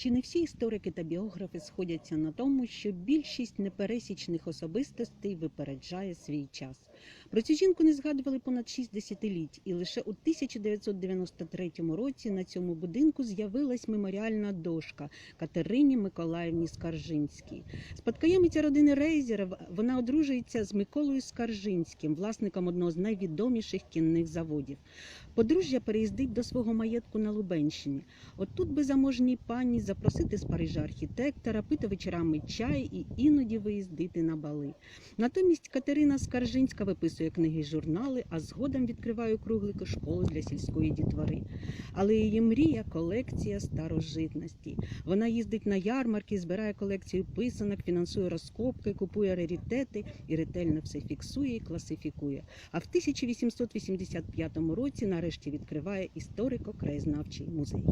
Чи не всі історики та біографи сходяться на тому, що більшість непересічних особистостей випереджає свій час? Про цю жінку не згадували понад шість десятиліть, і лише у 1993 році на цьому будинку з'явилась меморіальна дошка Катерині Миколаївні Скаржинській. Спадкоємиця родини Рейзера, вона одружується з Миколою Скаржинським, власником одного з найвідоміших кінних заводів. Подружжя переїздить до свого маєтку на Лубенщині. От тут би заможній пані запросити з Парижа архітектора, пити вечорами чай і іноді виїздити на бали. Натомість Катерина Скаржинська виписує книги й журнали, а згодом відкриває круглики школи для сільської дітвори. Але її мрія колекція старожитності. Вона їздить на ярмарки, збирає колекцію писанок, фінансує розкопки, купує раритети і ретельно все фіксує і класифікує. А в 1885 році нарешті відкриває історико-краєзнавчий музей.